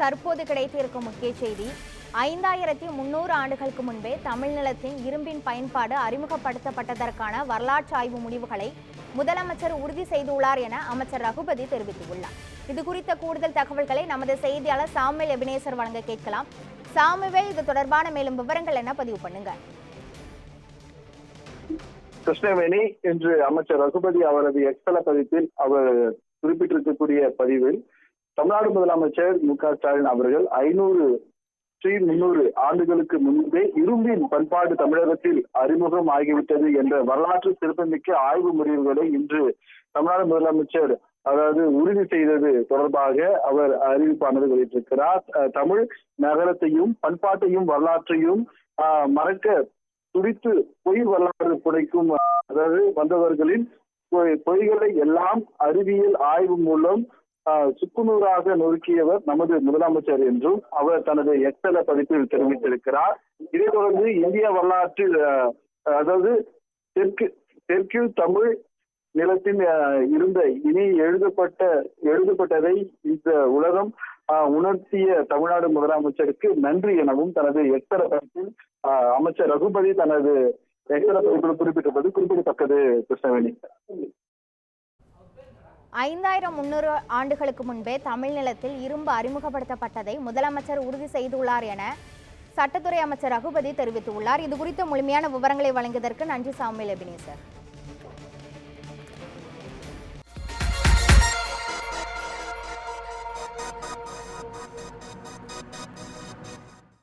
தற்போது கிடைத்திருக்கும் முக்கிய செய்தி ஐந்தாயிரத்தி முன்னூறு ஆண்டுகளுக்கு முன்பே தமிழ்நிலத்தின் இரும்பின் பயன்பாடு அறிமுகப்படுத்தப்பட்டதற்கான வரலாற்று ஆய்வு முடிவுகளை முதலமைச்சர் உறுதி செய்துள்ளார் என அமைச்சர் ரகுபதி தெரிவித்துள்ளார். இது குறித்த கூடுதல் தகவல்களை நமது செய்தியாளர் சாமுவேல் எபினேசர் வழங்க கேட்கலாம். சாமுவேல் இது தொடர்பான மேலும் விவரங்கள் என்ன பதிவு பண்ணுங்க? கிருஷ்ணவேணி இன்று அமைச்சர் ரகுபதி அவரது எக்ஸல பதிப்பில் அவர் குறிப்பிட்டிருக்கக்கூடிய பதிவில் தமிழ்நாடு முதலமைச்சர் மு க ஸ்டாலின் அவர்கள் ஐநூறு ஸ்ரீ முன்னூறு ஆண்டுகளுக்கு முன்பே இரும்பின் பண்பாடு தமிழகத்தில் அறிமுகம் ஆகிவிட்டது என்ற வரலாற்று சிறப்புமிக்க ஆய்வு முடிவுகளை இன்று தமிழ்நாடு முதலமைச்சர் அதாவது உறுதி செய்தது தொடர்பாக அவர் அறிவிப்பானது வெளியிட்டிருக்கிறார். அஹ் தமிழ் நகரத்தையும் பண்பாட்டையும் வரலாற்றையும் மறக்க துடித்து பொய் வரலாறு புடைக்கும் அதாவது வந்தவர்களின் பொய்- பொய்களை எல்லாம் அறிவியல் ஆய்வு மூலம் சுக்குநூறாக நொறுக்கியவர் நமது முதலமைச்சர் என்றும் அவர் தனது எக்ஸல பதிப்பில் தெரிவித்திருக்கிறார். இதைத் தொடர்ந்து இந்திய வரலாற்றில் அதாவது தெற்கு தெற்கில் தமிழ் நிலத்தில் இருந்த இனி எழுதப்பட்ட எழுதப்பட்டதை இந்த உலகம் ஆஹ், உணர்த்திய தமிழ்நாடு முதலமைச்சருக்கு நன்றி எனவும் தனது எக்ஸல பதிப்பில் ஆஹ், அமைச்சர் ரகுபதி தனது எக்ஸல பதிப்பில் குறிப்பிட்டிருப்பது குறிப்பிடத்தக்கது கிருஷ்ணவேணி. ஐந்தாயிரம் முன்னூறு ஆண்டுகளுக்கு முன்பே தமிழ்நிலத்தில் இரும்பு அறிமுகப்படுத்தப்பட்டதை முதலமைச்சர் உறுதி செய்துள்ளார் என சட்டத்துறை அமைச்சர் ரகுபதி தெரிவித்துள்ளார். இது குறித்த முழுமையான விவரங்களை வழங்கியதற்கு நன்றி சாமுவேல் எபினேசர்